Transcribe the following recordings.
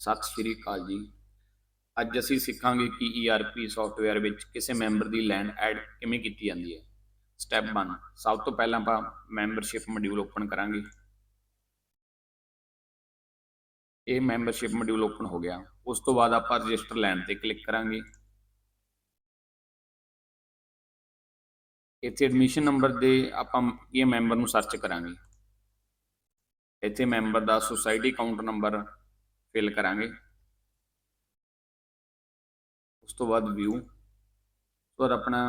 ਸਤਿ ਸ਼੍ਰੀ ਅਕਾਲ ਜੀ। ਅੱਜ ਅਸੀਂ ਸਿੱਖਾਂਗੇ ਕਿ ERP ਸੌਫਟਵੇਅਰ ਵਿੱਚ ਕਿਸੇ ਮੈਂਬਰ ਦੀ ਲੈਂਡ ਐਡ ਕਿਵੇਂ ਕੀਤੀ ਜਾਂਦੀ ਹੈ। ਸਟੈਪ 1 ਸਭ ਤੋਂ ਪਹਿਲਾਂ ਆਪਾਂ ਮੈਂਬਰਸ਼ਿਪ ਮੋਡਿਊਲ ਓਪਨ ਕਰਾਂਗੇ। ਇਹ ਮੈਂਬਰਸ਼ਿਪ ਮੋਡਿਊਲ ਓਪਨ ਹੋ ਗਿਆ। ਉਸ ਤੋਂ ਬਾਅਦ ਆਪਾਂ ਰਜਿਸਟਰ ਲੈਂਡ ਤੇ ਕਲਿੱਕ ਕਰਾਂਗੇ। ਇੱਥੇ ਐਡਮਿਸ਼ਨ ਨੰਬਰ ਦੇ ਆਪਾਂ ਇਹ ਮੈਂਬਰ ਨੂੰ ਸਰਚ ਕਰਾਂਗੇ। ਇੱਥੇ ਮੈਂਬਰ ਦਾ ਸੁਸਾਇਟੀ ਅਕਾਊਂਟ ਨੰਬਰ ਫਿਲ ਕਰਾਂਗੇ। ਉਸ ਤੋਂ ਬਾਅਦ ਵਿਊ ਤੋਂ ਆਪਣਾ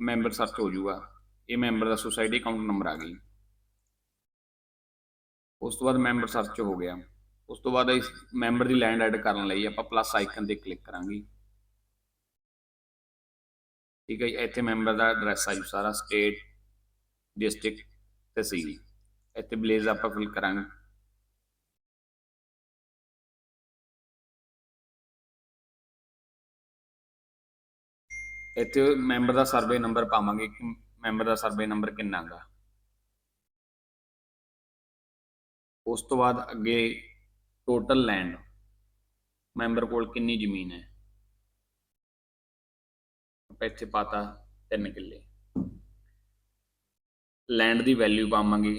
ਮੈਂਬਰ ਸਰਚ ਹੋ ਜਾਊਗਾ। ਇਹ ਮੈਂਬਰ ਦਾ ਸੁਸਾਇਟੀ ਅਕਾਊਂਟ ਨੰਬਰ ਆ ਗਈ ਉਸ ਤੋਂ ਬਾਅਦ ਮੈਂਬਰ ਸਰਚ ਹੋ ਗਿਆ। ਉਸ ਤੋਂ ਬਾਅਦ ਇਸ ਮੈਂਬਰ ਦੀ ਲੈਂਡ ਐਡ ਕਰਨ ਲਈ ਆਪਾਂ ਪਲੱਸ ਆਈਕਨ ਤੇ ਕਲਿੱਕ ਕਰਾਂਗੇ। ਠੀਕ ਹੈ ਜੀ, ਇੱਥੇ ਮੈਂਬਰ ਦਾ ਐਡਰੈਸ ਆਜੂ ਸਾਰਾ ਸਟੇਟ ਡਿਸਟ੍ਰਿਕਟ ਤਹਿਸੀਲ ਇੱਥੇ ਬਲੇਜ਼ ਆਪਾਂ ਫਿਲ ਕਰਾਂਗੇ। ਇੱਥੇ ਮੈਂਬਰ ਦਾ ਸਰਵੇ ਨੰਬਰ ਪਾਵਾਂਗੇ ਕਿ ਮੈਂਬਰ ਦਾ ਸਰਵੇ ਨੰਬਰ ਕਿੰਨਾ ਗਾ। ਉਸ ਤੋਂ ਬਾਅਦ ਅੱਗੇ ਟੋਟਲ ਲੈਂਡ ਮੈਂਬਰ ਕੋਲ ਕਿੰਨੀ ਜ਼ਮੀਨ ਹੈ। ਆਪਾਂ ਇੱਥੇ ਪਾਤਾ 3 ਕਿੱਲੇ। ਲੈਂਡ ਦੀ ਵੈਲਿਊ ਪਾਵਾਂਗੇ,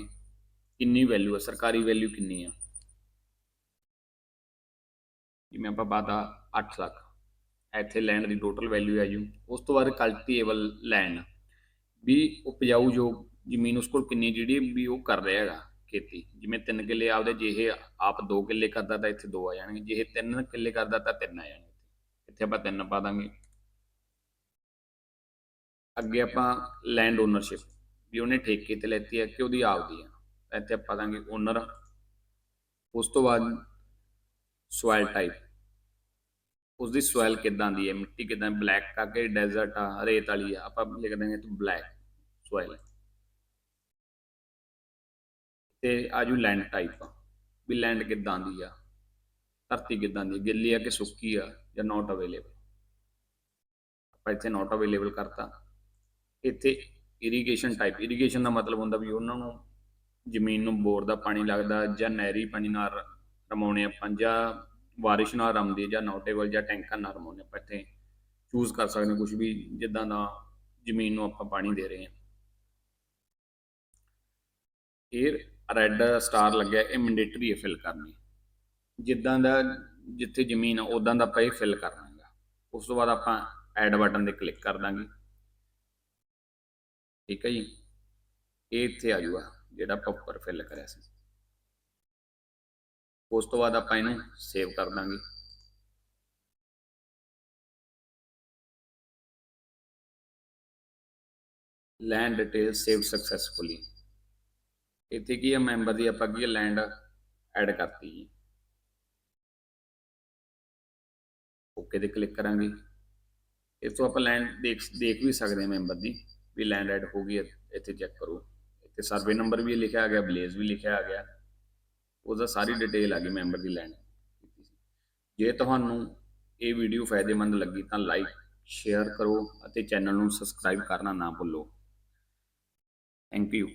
ਕਿੰਨੀ ਵੈਲਿਊ ਹੈ, ਸਰਕਾਰੀ ਵੈਲਿਊ ਕਿੰਨੀ ਆ। ਜਿਵੇਂ ਆਪਾਂ ਪਾਤਾ 8 ਲੱਖ। ਇੱਥੇ ਲੈਂਡ ਦੀ ਟੋਟਲ ਵੈਲਿਊ ਹੈ ਜੀ ਉਸ ਤੋਂ ਬਾਅਦ ਕਲਟੀਏਬਲ ਲੈਂਡ ਵੀ ਉਪਜਾਊ ਜੋ ਜ਼ਮੀਨ ਉਸ ਕੋਲ ਕਿੰਨੀ ਜਿਹੜੀ ਵੀ ਉਹ ਕਰ ਰਿਹਾ ਹੈਗਾ ਖੇਤੀ। ਜਿਵੇਂ 3 ਕਿੱਲੇ ਆਪਦੇ, ਜੇ ਇਹ ਆਪ 2 ਕਿੱਲੇ ਕਰਦਾ ਤਾਂ ਇੱਥੇ 2 ਆ ਜਾਣਗੇ। ਜੇ ਇਹ 3 ਕਿੱਲੇ ਕਰਦਾ ਤਾਂ 3 ਆ ਜਾਣਗੇ। ਇੱਥੇ ਆਪਾਂ 3 ਪਾ ਦਾਂਗੇ। ਅੱਗੇ ਆਪਾਂ ਲੈਂਡ ਓਨਰਸ਼ਿਪ ਵੀ ਉਹਨੇ ਠੇਕੇ ਤੇ ਲੈਤੀ ਹੈ ਕਿ ਉਹਦੀ ਆਪਦੀ ਆ ਇੱਥੇ ਆਪਾਂ ਦਾਂਗੇ ਓਨਰ ਉਸ ਤੋਂ ਬਾਅਦ ਸੋਇਲ ਟਾਈਪ ਉਸ ਦੀ ਸੋਇਲ ਕਿਦਾਂ ਦੀ ਹੈ, ਮਿੱਟੀ ਕਿਦਾਂ ਬਲੈਕ ਆ ਕੇ ਡੈਜ਼ਰਟ ਆ, ਰੇਤ ਵਾਲੀ ਆ? ਆਪਾਂ ਲਿਖ ਦਾਂਗੇ ਤੇ ਬਲੈਕ ਸੋਇਲ ਤੇ ਆਜੂ ਲੈਂਡ ਟਾਈਪ ਵੀ ਲੈਂਡ ਕਿਦਾਂ ਦੀ ਆ, ਧਰਤੀ ਕਿਦਾਂ ਦੀ ਗਿੱਲੀ ਆ ਕਿ ਸੁੱਕੀ ਆ, ਜਾਂ ਨਾਟ ਅਵੇਲੇਬਲ ਆਪਾਂ ਇੱਥੇ ਨਾਟ ਅਵੇਲੇਬਲ ਕਰਤਾ। ਇੱਥੇ ਇਰੀਗੇਸ਼ਨ ਟਾਈਪ ਇਰੀਗੇਸ਼ਨ ਦਾ ਮਤਲਬ ਹੁੰਦਾ ਵੀ ਉਹਨਾਂ ਨੂੰ ਜ਼ਮੀਨ ਨੂੰ ਬੋਰ ਦਾ ਪਾਣੀ ਲੱਗਦਾ ਜਾਂ ਨਹਿਰੀ ਪਾਣੀ ਨਾਲ ਰਮਾਉਣੇ ਆਪਾਂ, ਜਾਂ ਬਾਰਿਸ਼ ਨਾਲ ਰਮਦੀ ਜਾਂ ਨੋਟੇਬਲ ਜਾਂ ਟੈਂਕਾਂ ਨਾਲ ਰਮਾਉਣੇ ਆਪਾਂ ਇੱਥੇ ਚੂਜ਼ ਕਰ ਸਕਦੇ ਹਾਂ ਕੁਝ ਵੀ ਜਿੱਦਾਂ ਦਾ ਜ਼ਮੀਨ ਨੂੰ ਆਪਾਂ ਪਾਣੀ ਦੇ ਰਹੇ ਹਾਂ। ਇਹ ਰੈੱਡ ਸਟਾਰ ਲੱਗਿਆ, ਇਹ ਮੈਂਡੇਟਰੀ ਹੈ ਫਿਲ ਕਰਨੀ ਜਿੱਦਾਂ ਦਾ ਜਿੱਥੇ ਜ਼ਮੀਨ ਆ ਉਦਾਂ ਦਾ ਆਪਾਂ ਇਹ ਫਿਲ ਕਰਨਾ ਹੈਗਾ ਉਸ ਤੋਂ ਬਾਅਦ ਆਪਾਂ ਐਡ ਬਟਨ ਤੇ ਕਲਿੱਕ ਕਰ ਦਾਂਗੇ। ਠੀਕ ਹੈ ਜੀ? ਇਹ ਇੱਥੇ ਆ ਜਾਊਗਾ ਜਿਹੜਾ ਆਪਾਂ ਉੱਪਰ ਫਿਲ ਕਰਿਆ ਸੀ। ਉਸ ਤੋਂ ਬਾਅਦ ਆਪਾਂ ਇਹਨੂੰ ਸੇਵ ਕਰ ਦਾਂਗੇ। ਲੈਂਡ ਡਿਟੇਲ ਸੇਵ ਸਕਸੈਸਫੁਲੀ ਇੱਥੇ ਕੀ ਹੈ ਮੈਂਬਰ ਦੀ ਆਪਾਂ ਕੀ ਲੈਂਡ ਐਡ ਕਰਤੀ ਜੀ ਓਕੇ ਤੇ ਕਲਿੱਕ ਕਰਾਂਗੇ। ਇਸ ਤੋਂ ਆਪਾਂ ਲੈਂਡ ਦੇਖ ਦੇਖ ਵੀ ਸਕਦੇ ਹਾਂ ਮੈਂਬਰ ਦੀ ਵੀ ਲੈਂਡ ਐਡ ਹੋ ਗਈ ਹੈ, ਇੱਥੇ ਚੈੱਕ ਕਰੋ। ਇੱਥੇ ਸਰਵੇ ਨੰਬਰ ਵੀ ਲਿਖਿਆ ਆ ਗਿਆ ਬਲੇਜ਼ ਵੀ ਲਿਖਿਆ ਆ ਗਿਆ। ਉਹਦਾ ਸਾਰੀ ਡਿਟੇਲ ਆ ਗਈ ਮੈਂਬਰ ਦੀ ਲੈਂਡ ਜੇ ਤੁਹਾਨੂੰ ਇਹ ਵੀਡੀਓ ਫਾਇਦੇਮੰਦ ਲੱਗੀ ਤਾਂ ਲਾਈਕ ਸ਼ੇਅਰ ਕਰੋ ਅਤੇ ਚੈਨਲ ਨੂੰ ਸਬਸਕ੍ਰਾਈਬ ਕਰਨਾ ਨਾ ਭੁੱਲੋ। Thank you